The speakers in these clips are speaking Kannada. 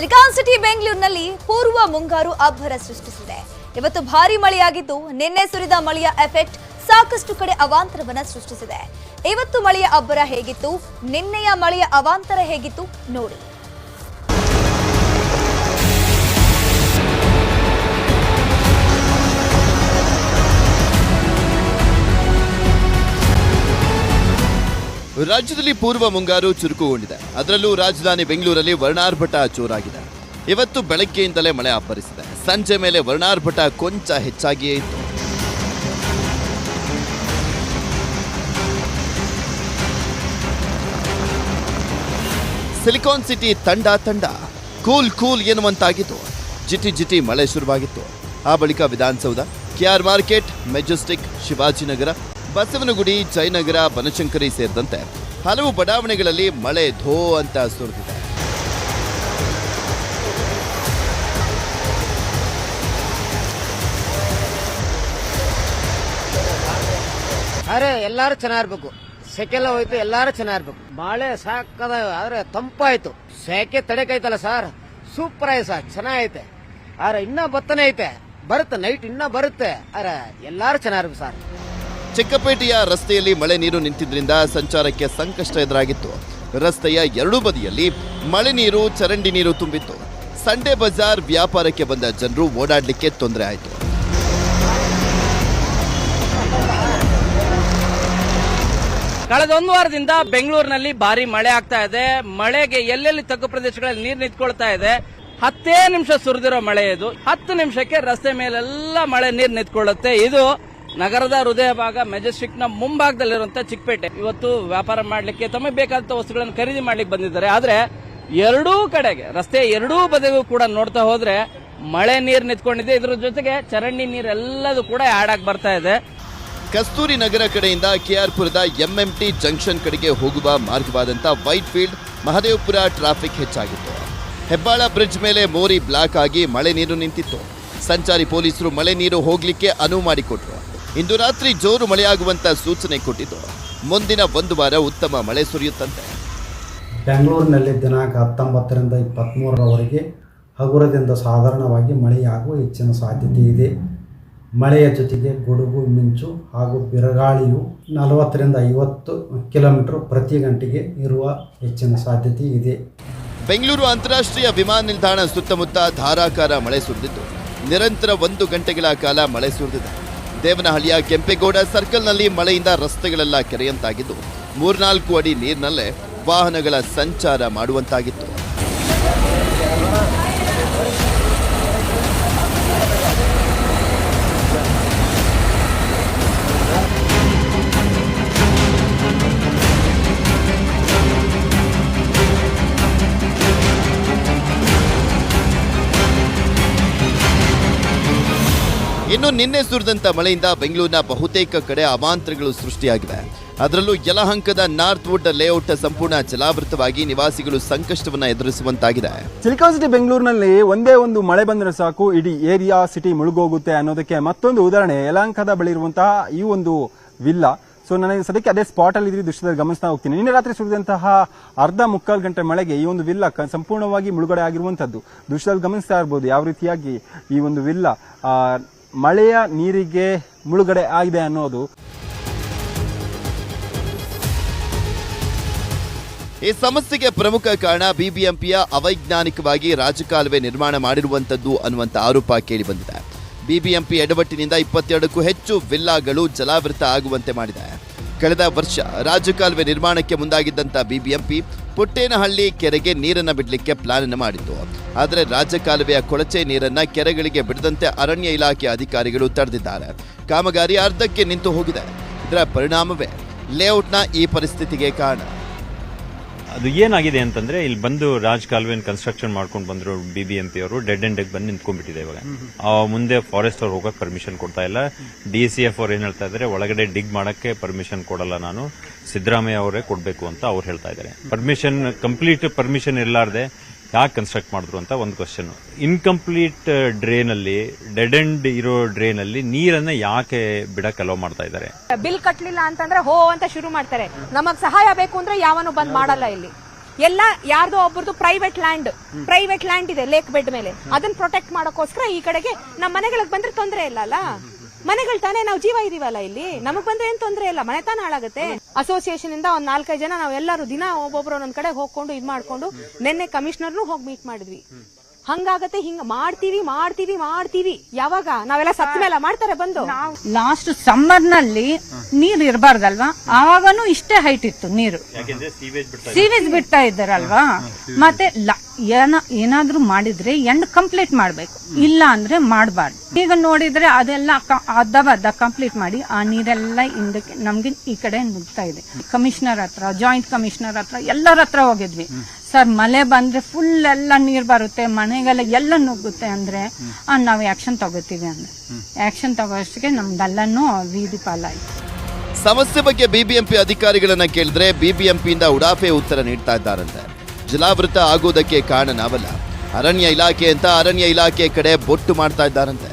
ಸಿಲಿಕಾನ್ ಸಿಟಿ ಬೆಂಗಳೂರಿನಲ್ಲಿ ಪೂರ್ವ ಮುಂಗಾರು ಅಬ್ಬರ ಸೃಷ್ಟಿಸಿದೆ. ಇವತ್ತು ಭಾರಿ ಮಳೆಯಾಗಿದ್ದು ನಿನ್ನೆ ಸುರಿದ ಮಳೆಯ ಎಫೆಕ್ಟ್ ಸಾಕಷ್ಟು ಕಡೆ ಅವಾಂತರವನ್ನ ಸೃಷ್ಟಿಸಿದೆ. ಇವತ್ತು ಮಳೆಯ ಅಬ್ಬರ ಹೇಗಿತ್ತು? ನಿನ್ನೆಯ ಮಳೆಯ ಅವಾಂತರ ಹೇಗಿತ್ತು? ನೋಡಿ. ರಾಜ್ಯದಲ್ಲಿ ಪೂರ್ವ ಮುಂಗಾರು ಚುರುಕುಗೊಂಡಿದೆ. ಅದರಲ್ಲೂ ರಾಜಧಾನಿ ಬೆಂಗಳೂರಲ್ಲಿ ವರ್ಣಾರ್ಭಟ ಜೋರಾಗಿದೆ. ಇವತ್ತು ಬೆಳಗ್ಗೆಯಿಂದಲೇ ಮಳೆ ಅಪ್ಪರಿಸಿದೆ ಸಂಜೆ ಮೇಲೆ ವರ್ಣಾರ್ಭಟ ಕೊಂಚ ಹೆಚ್ಚಾಗಿಯೇ ಇತ್ತು. ಸಿಲಿಕಾನ್ ಸಿಟಿ ತಂಡ ತಂಡ, ಕೂಲ್ ಕೂಲ್ ಎನ್ನುವಂತಾಗಿತ್ತು. ಜಿಟಿ ಜಿಟಿ ಮಳೆ ಶುರುವಾಗಿತ್ತು. ಆ ಬಳಿಕ Vidhana Soudha KR market, Majestic, Shivajinagar, Basavanagudi, Jayanagar, Banashankari ಸೇರಿದಂತೆ ಹಲವು ಬಡಾವಣೆಗಳಲ್ಲಿ ಮಳೆ ಧೋ ಅಂತ ಸುರಿದಿದೆ. ಅರೆ, ಎಲ್ಲಾರು ಚೆನ್ನಾಗಿರ್ಬೇಕು. ಸೆಕೆಲ್ಲ ಹೋಯ್ತು, ಎಲ್ಲಾರು ಚೆನ್ನಾಗಿರ್ಬೇಕು. ಮಳೆ ಸಾಕದ, ಆದ್ರೆ ತಂಪಾಯ್ತು. ಸೆಕೆ ತಡೆಕೈತಲ್ಲ ಸರ್. ಸೂಪರ್ ಆಯ್ತು ಸರ್, ಚೆನ್ನಾಗೈತೆ. ಆದ್ರೆ ಇನ್ನ ಬತ್ತನೆ ಐತೆ. ಬರುತ್ತೆ ನೈಟ್ ಇನ್ನ ಬರುತ್ತೆ. ಅರೆ, ಎಲ್ಲಾರು ಚೆನ್ನಾಗಿರ್ಬೇಕು ಸರ್. ಚಿಕ್ಕಪೇಟೆಯ ರಸ್ತೆಯಲ್ಲಿ ಮಳೆ ನೀರು ನಿಂತಿದ್ದರಿಂದ ಸಂಚಾರಕ್ಕೆ ಸಂಕಷ್ಟ ಎದುರಾಗಿತ್ತು. ರಸ್ತೆಯ ಎರಡೂ ಬದಿಯಲ್ಲಿ ಮಳೆ ನೀರು, ಚರಂಡಿ ನೀರು ತುಂಬಿತ್ತು. ಸಂಡೇ ಬಜಾರ್ ವ್ಯಾಪಾರಕ್ಕೆ ಬಂದ ಜನರು ಓಡಾಡಲಿಕ್ಕೆ ತೊಂದರೆ ಆಯಿತು. ಕಳೆದ ಒಂದು ವಾರದಿಂದ ಬೆಂಗಳೂರಿನಲ್ಲಿ ಭಾರಿ ಮಳೆ ಆಗ್ತಾ ಇದೆ. ಮಳೆಗೆ ಎಲ್ಲೆಲ್ಲಿ ತಗ್ಗು ಪ್ರದೇಶಗಳಲ್ಲಿ ನೀರು ನಿಂತ್ಕೊಳ್ತಾ ಇದೆ. ಹತ್ತೇ ನಿಮಿಷ ಸುರಿದಿರೋ ಮಳೆ ಇದು. ಹತ್ತು ನಿಮಿಷಕ್ಕೆ ರಸ್ತೆ ಮೇಲೆಲ್ಲ ಮಳೆ ನೀರು ನಿಂತ್ಕೊಳ್ಳುತ್ತೆ. ಇದು ನಗರದ ಹೃದಯ ಭಾಗ ಮೆಜೆಸ್ಟಿಕ್ನ ಮುಂಭಾಗದಲ್ಲಿರುವಂತಹ ಚಿಕ್ಕಪೇಟೆ. ಇವತ್ತು ವ್ಯಾಪಾರ ಮಾಡಲಿಕ್ಕೆ ತಮಗೆ ಬೇಕಾದಂಥ ವಸ್ತುಗಳನ್ನು ಖರೀದಿ ಮಾಡ್ಲಿಕ್ಕೆ ಬಂದಿದ್ದಾರೆ. ಆದ್ರೆ ಎರಡೂ ಕಡೆಗೆ, ರಸ್ತೆ ಎರಡೂ ಬದಿಗೂ ಕೂಡ ನೋಡ್ತಾ ಹೋದ್ರೆ ಮಳೆ ನೀರು ನಿಂತ್ಕೊಂಡಿದೆ. ಇದ್ರ ಜೊತೆಗೆ ಚರಂಡಿ ನೀರೆಲ್ಲದೂ ಕೂಡ ಆಡ್ ಆಗಿ ಬರ್ತಾ ಇದೆ. ಕಸ್ತೂರಿ ನಗರ ಕಡೆಯಿಂದ ಕೆಆರ್ಪುರದ ಎಂಎಂಟಿ ಜಂಕ್ಷನ್ ಕಡೆಗೆ ಹೋಗುವ ಮಾರ್ಗವಾದಂಥ ವೈಟ್ ಫೀಲ್ಡ್ ಮಹದೇವಪುರ ಟ್ರಾಫಿಕ್ ಹೆಚ್ಚಾಗಿತ್ತು. ಹೆಬ್ಬಾಳ ಬ್ರಿಡ್ಜ್ ಮೇಲೆ ಮೋರಿ ಬ್ಲಾಕ್ ಆಗಿ ಮಳೆ ನೀರು ನಿಂತಿತ್ತು. ಸಂಚಾರಿ ಪೊಲೀಸರು ಮಳೆ ನೀರು ಹೋಗ್ಲಿಕ್ಕೆ ಅನುವು ಮಾಡಿಕೊಟ್ರು. ಇಂದು ರಾತ್ರಿ ಜೋರು ಮಳೆಯಾಗುವಂತ ಸೂಚನೆ ಕೊಟ್ಟಿದ್ದು ಮುಂದಿನ ಒಂದು ವಾರ ಉತ್ತಮ ಮಳೆ ಸುರಿಯುತ್ತಂತೆ. ಬೆಂಗಳೂರಿನಲ್ಲಿ ದಿನಾಂಕ ಹತ್ತೊಂಬತ್ತರಿಂದ ಇಪ್ಪತ್ತ್ಮೂರರವರೆಗೆ ಹಗುರದಿಂದ ಸಾಧಾರಣವಾಗಿ ಮಳೆಯಾಗುವ ಹೆಚ್ಚಿನ ಸಾಧ್ಯತೆ ಇದೆ. ಮಳೆಯ ಜೊತೆಗೆ ಗುಡುಗು ಮಿಂಚು ಹಾಗೂ ಬಿರುಗಾಳಿಯು ನಲವತ್ತರಿಂದ ಐವತ್ತು ಕಿಲೋಮೀಟರ್ ಪ್ರತಿ ಗಂಟೆಗೆ ಇರುವ ಹೆಚ್ಚಿನ ಸಾಧ್ಯತೆ ಇದೆ. ಬೆಂಗಳೂರು ಅಂತಾರಾಷ್ಟ್ರೀಯ ವಿಮಾನ ನಿಲ್ದಾಣ ಸುತ್ತಮುತ್ತ ಧಾರಾಕಾರ ಮಳೆ ಸುರಿದಿದ್ದು. ನಿರಂತರ ಒಂದು ಗಂಟೆಗಳ ಕಾಲ ಮಳೆ ಸುರಿದಿದೆ. ದೇವನಹಳ್ಳಿಯ ಕೆಂಪೇಗೌಡ ಸರ್ಕಲ್ನಲ್ಲಿ ಮಳೆಯಿಂದ ರಸ್ತೆಗಳೆಲ್ಲ ಕೆರೆಯಂತಾಗಿದ್ದು ಮೂರ್ನಾಲ್ಕು ಅಡಿ ನೀರಿನಲ್ಲೇ ವಾಹನಗಳ ಸಂಚಾರ ಮಾಡುವಂತಾಗಿತ್ತು. ಇನ್ನು ನಿನ್ನೆ ಸುರಿದಂತ ಮಳೆಯಿಂದ ಬೆಂಗಳೂರಿನ ಬಹುತೇಕ ಕಡೆ ಅವಾಂತರಗಳು ಸೃಷ್ಟಿಯಾಗಿವೆ. ಅದರಲ್ಲೂ ಯಲಹಂಕದ ನಾರ್ತ್ ವುಡ್ ಲೇಔಟ್ ಸಂಪೂರ್ಣ ಜಲಾವೃತವಾಗಿ ನಿವಾಸಿಗಳು ಸಂಕಷ್ಟವನ್ನ ಎದುರಿಸುವಂತಾಗಿದೆ. ಸಿಲಿಕಾನ್ ಸಿಟಿ ಬೆಂಗಳೂರಿನಲ್ಲಿ ಒಂದೇ ಒಂದು ಮಳೆ ಬಂದರೆ ಸಾಕು, ಇಡೀ ಏರಿಯಾ ಸಿಟಿ ಮುಳುಗೋಗುತ್ತೆ ಅನ್ನೋದಕ್ಕೆ ಮತ್ತೊಂದು ಉದಾಹರಣೆ, ಯಲಹಂಕದ ಬಳಿ ಇರುವಂತಹ ಈ ಒಂದು ವಿಲ್ಲಾ. ಸೊ ನನಗೆ ಸದ್ಯಕ್ಕೆ ಅದೇ ಸ್ಪಾಟ್ ಅಲ್ಲಿ ಇದ್ರಿ ದೃಶ್ಯದಲ್ಲಿ ಗಮನಿಸ್ತಾ ಹೋಗ್ತೀನಿ. ನಿನ್ನೆ ರಾತ್ರಿ ಸುರಿದಂತಹ ಅರ್ಧ ಮುಕ್ಕಾಲು ಗಂಟೆ ಮಳೆಗೆ ಈ ಒಂದು ವಿಲ್ಲ ಸಂಪೂರ್ಣವಾಗಿ ಮುಳುಗಡೆ ಆಗಿರುವಂತದ್ದು ದೃಶ್ಯದಲ್ಲಿ ಗಮನಿಸ್ತಾ ಇರ್ಬೋದು ಯಾವ ರೀತಿಯಾಗಿ ಈ ಒಂದು ವಿಲ್ಲ ಮಳೆಯ ನೀರಿಗೆ ಮುಳುಗಡೆ ಆಗಿದೆ ಅನ್ನೋದು. ಈ ಸಮಸ್ಯೆಗೆ ಪ್ರಮುಖ ಕಾರಣ ಬಿಬಿಎಂಪಿಯ ಅವೈಜ್ಞಾನಿಕವಾಗಿ ರಾಜಕಾಲುವೆ ನಿರ್ಮಾಣ ಮಾಡಿರುವಂತದ್ದು ಅನ್ನುವಂತ ಆರೋಪ ಕೇಳಿಬಂದಿದೆ ಬಿಬಿಎಂಪಿ ಎಡವಟ್ಟಿನಿಂದ ಇಪ್ಪತ್ತೆರಡಕ್ಕೂ ಹೆಚ್ಚು ವಿಲ್ಲಾಗಳು ಜಲಾವೃತ ಆಗುವಂತೆ ಮಾಡಿದೆ. ಕಳೆದ ವರ್ಷ ರಾಜಕಾಲುವೆ ನಿರ್ಮಾಣಕ್ಕೆ ಮುಂದಾಗಿದ್ದಂತ ಬಿಬಿಎಂಪಿ ಪುಟ್ಟೇನಹಳ್ಳಿ ಕೆರೆಗೆ ನೀರನ್ನು ಬಿಡಲಿಕ್ಕೆ ಪ್ಲಾನ್ ಮಾಡಿತ್ತು. ಆದರೆ ರಾಜ್ಯ ಕಾಲುವೆಯ ಕೊಳಚೆ ನೀರನ್ನು ಕೆರೆಗಳಿಗೆ ಬಿಡದಂತೆ ಅರಣ್ಯ ಇಲಾಖೆ ಅಧಿಕಾರಿಗಳು ತಡೆದಿದ್ದಾರೆ. ಕಾಮಗಾರಿ ಅರ್ಧಕ್ಕೆ ನಿಂತು ಹೋಗಿದೆ. ಇದರ ಪರಿಣಾಮವೇ ಲೇಔಟ್ನ ಈ ಪರಿಸ್ಥಿತಿಗೆ ಕಾರಣ. ಅದು ಏನಾಗಿದೆ ಅಂತಂದ್ರೆ ಇಲ್ಲಿ ಬಂದು ರಾಜ್ ಕಾಲುವೆನ್ ಕನ್ಸ್ಟ್ರಕ್ಷನ್ ಮಾಡ್ಕೊಂಡು ಬಂದ್ರು ಬಿ ಬಿ ಎಂ ಪಿ ಅವರು. ಡೆಡ್ ಎಂಡ್ ಬಂದು ನಿಂತ್ಕೊಂಡ್ಬಿಟ್ಟಿದೆ ಇವಾಗ. ಆ ಮುಂದೆ ಫಾರೆಸ್ಟ್ ಅವ್ರು ಹೋಗಕ್ ಪರ್ಮಿಷನ್ ಕೊಡ್ತಾ ಇಲ್ಲ. ಡಿ ಸಿ ಎಫ್ ಅವ್ರು ಏನ್ ಹೇಳ್ತಾ ಇದ್ದಾರೆ ಒಳಗಡೆ ಡಿಗ್ ಮಾಡಕ್ಕೆ ಪರ್ಮಿಷನ್ ಕೊಡಲ್ಲ ನಾನು. ಸಿದ್ದರಾಮಯ್ಯ ಅವರೇ ಕೊಡಬೇಕು ಅಂತ ಅವ್ರು ಹೇಳ್ತಾ ಇದ್ದಾರೆ ಪರ್ಮಿಷನ್ ಕಂಪ್ಲೀಟ್ ಪರ್ಮಿಷನ್ ಇರ್ಲಾರ್ದೆ ಯಾಕೆ ಕನ್ಸ್ಟ್ರಕ್ಟ್ ಮಾಡಿದ್ರು ಅಂತ ಒಂದು ಕ್ವಶನ್ ಇನ್ಕಂಪ್ಲೀಟ್ ಡ್ರೇನ್ ಅಲ್ಲಿ ಡೆಡ್ ಎಂಡ್ ಇರೋ ಡ್ರೇನ್ ಅಲ್ಲಿ ನೀರನ್ನ ಯಾಕೆ ಬಿಡಕ್ಕೆ ಅಲೋ ಮಾಡ್ತಾ ಇದ್ದಾರೆ? ಬಿಲ್ ಕಟ್ಟಲಿಲ್ಲ ಅಂತಂದ್ರೆ ಹೋ ಅಂತ ಶುರು ಮಾಡ್ತಾರೆ. ನಮಗ್ ಸಹಾಯ ಬೇಕು ಅಂದ್ರೆ ಯಾವನು ಬಂದ್ ಮಾಡಲ್ಲ ಇಲ್ಲಿ. ಎಲ್ಲ ಯಾರ್ದೋ ಒಬ್ಬರದು ಪ್ರೈವೇಟ್ ಲ್ಯಾಂಡ್ ಪ್ರೈವೇಟ್ ಲ್ಯಾಂಡ್ ಇದೆ ಲೇಕ್ ಬೆಡ್ ಮೇಲೆ. ಅದನ್ನ ಪ್ರೊಟೆಕ್ಟ್ ಮಾಡೋಕೋಸ್ಕರ ಈ ಕಡೆಗೆ ನಮ್ಮ ಮನೆಗಳಿಗೆ ಬಂದ್ರೆ ತೊಂದರೆ ಇಲ್ಲ ಅಲ್ಲ? ಮನೆಗಳು ತಾನೇ ನಾವು ಜೀವ ಇದೀವಲ್ಲ ಇಲ್ಲಿ? ನಮಗ್ ಬಂದ್ರೆ ಏನ್ ತೊಂದ್ರೆ ಇಲ್ಲ? ಮನೆ ತಾನೇ ಹಾಳಾಗುತ್ತೆ? ಅಸೋಸಿಯೇಷನ್ ಇಂದ ಒಂದ್ ನಾಲ್ಕೈದು ಜನ ನಾವ್ ಎಲ್ಲರೂ ದಿನ ಒಬ್ಬೊಬ್ರು ಒಂದೊಂದ್ ಕಡೆ ಹೋಗ್ಕೊಂಡು ಇದ್ ಮಾಡ್ಕೊಂಡು ನಿನ್ನೆ ಕಮಿಷನರ್ನು ಹೋಗಿ ಮೀಟ್ ಮಾಡಿದ್ವಿ. ಹಂಗಾಗತ್ತೆ ಹಿಂಗ ಮಾಡ್ತೀವಿ ಮಾಡ್ತೀವಿ ಮಾಡ್ತೀವಿ. ಯಾವಾಗ? ನಾವೆಲ್ಲ ಸತ್ತ ಮೇಲೆ ಮಾಡ್ತಾರೆ ಬಂದು. ಲಾಸ್ಟ್ ಸಮ್ಮರ್ನಲ್ಲಿ ನೀರ್ ಇರಬಾರ್ದಲ್ವಾ? ಆವಾಗನು ಇಷ್ಟೇ ಹೈಟ್ ಇತ್ತು ನೀರು. ಯಾಕೆಂದ್ರೆ ಸೀವೇಜ್ ಬಿಡ್ತಾ ಇದ್ದಾರಲ್ವಾ? ಮತ್ತೆ ಏನ ಏನಾದ್ರೂ ಮಾಡಿದ್ರೆ ಎಂಡ್ ಕಂಪ್ಲೀಟ್ ಮಾಡ್ಬೇಕು. ಇಲ್ಲ ಅಂದ್ರೆ ಮಾಡಬಾರ್ದು. ಈಗ ನೋಡಿದ್ರೆ ಅದೆಲ್ಲ ಅರ್ಧ ಅರ್ಧ ಕಂಪ್ಲೀಟ್ ಮಾಡಿ ಆ ನೀರೆಲ್ಲ ಹಿಂದಕ್ಕೆ ನಮ್ಗೆ ಈ ಕಡೆ ನುಗ್ತಾ ಇದೆ. ಕಮಿಷನರ್ ಹತ್ರ ಜಾಯಿಂಟ್ ಕಮಿಷನರ್ ಹತ್ರ, ಎಲ್ಲರ ಹತ್ರ ಹೋಗಿದ್ವಿ. ಸರ್ ಮಳೆ ಬಂದ್ರೆ ಫುಲ್ ಎಲ್ಲ ನೀರ್ ಬರುತ್ತೆ, ಮನೆಗೆಲ್ಲ ಎಲ್ಲ ನುಗ್ಗುತ್ತೆ ಅಂದ್ರೆ ನಾವು ಆಕ್ಷನ್ ತಗೋತೀವಿ ಅಂದ್ರೆ. ಆಕ್ಷನ್ ತಗೋಷ್ಟಕ್ಕೆ ನಮ್ದೆಲ್ಲನೂ ಬೀದಿ ಪಾಲಾಯ್ತು. ಸಮಸ್ಯೆ ಬಗ್ಗೆ ಬಿಬಿಎಂಪಿ ಅಧಿಕಾರಿಗಳನ್ನ ಕೇಳಿದ್ರೆ ಬಿಬಿಎಂಪಿಯಿಂದ ಉಡಾಫೆ ಉತ್ತರ ನೀಡ್ತಾ ಇದ್ದಾರಂತೆ. ಜಲಾವೃತ ಆಗೋದಕ್ಕೆ ಕಾರಣ ನಾವಲ್ಲ ಅರಣ್ಯ ಇಲಾಖೆ ಅಂತ ಅರಣ್ಯ ಇಲಾಖೆ ಕಡೆ ಬೊಟ್ಟು ಮಾಡ್ತಾ ಇದ್ದಾರಂತೆ.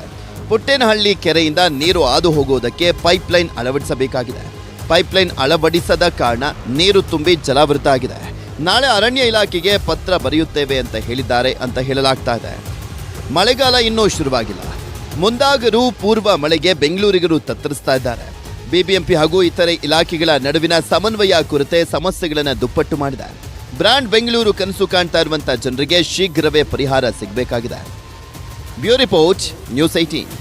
ಪುಟ್ಟೇನಹಳ್ಳಿ ಕೆರೆಯಿಂದ ನೀರು ಹಾದು ಹೋಗುವುದಕ್ಕೆ ಪೈಪ್ಲೈನ್ ಅಳವಡಿಸಬೇಕಾಗಿದೆ. ಪೈಪ್ಲೈನ್ ಅಳವಡಿಸದ ಕಾರಣ ನೀರು ತುಂಬಿ ಜಲಾವೃತ ಆಗಿದೆ. ನಾಳೆ ಅರಣ್ಯ ಇಲಾಖೆಗೆ ಪತ್ರ ಬರೆಯುತ್ತೇವೆ ಅಂತ ಹೇಳಿದ್ದಾರೆ ಅಂತ ಹೇಳಲಾಗ್ತಾ ಇದೆ. ಮಳೆಗಾಲ ಇನ್ನೂ ಶುರುವಾಗಿಲ್ಲ. ಮುಂದಾಗರೂ ಪೂರ್ವ ಮಳೆಗೆ ಬೆಂಗಳೂರಿಗರು ತತ್ತರಿಸ್ತಾ ಇದ್ದಾರೆ. ಬಿಬಿಎಂಪಿ ಹಾಗೂ ಇತರೆ ಇಲಾಖೆಗಳ ನಡುವಿನ ಸಮನ್ವಯ ಕುರಿತೆ ಸಮಸ್ಯೆಗಳನ್ನು ದುಪ್ಪಟ್ಟು ಮಾಡಿದೆ. ಬ್ರಾಂಡ್ ಬೆಂಗಳೂರು ಕನಸು ಕಾಣ್ತಾ ಇರುವಂತಹ ಜನರಿಗೆ ಶೀಘ್ರವೇ ಪರಿಹಾರ ಸಿಗಬೇಕಾಗಿದೆ. ಬ್ಯೂ ರಿಪೋರ್ಟ್ ನ್ಯೂಸ್ ಐಟೀನ್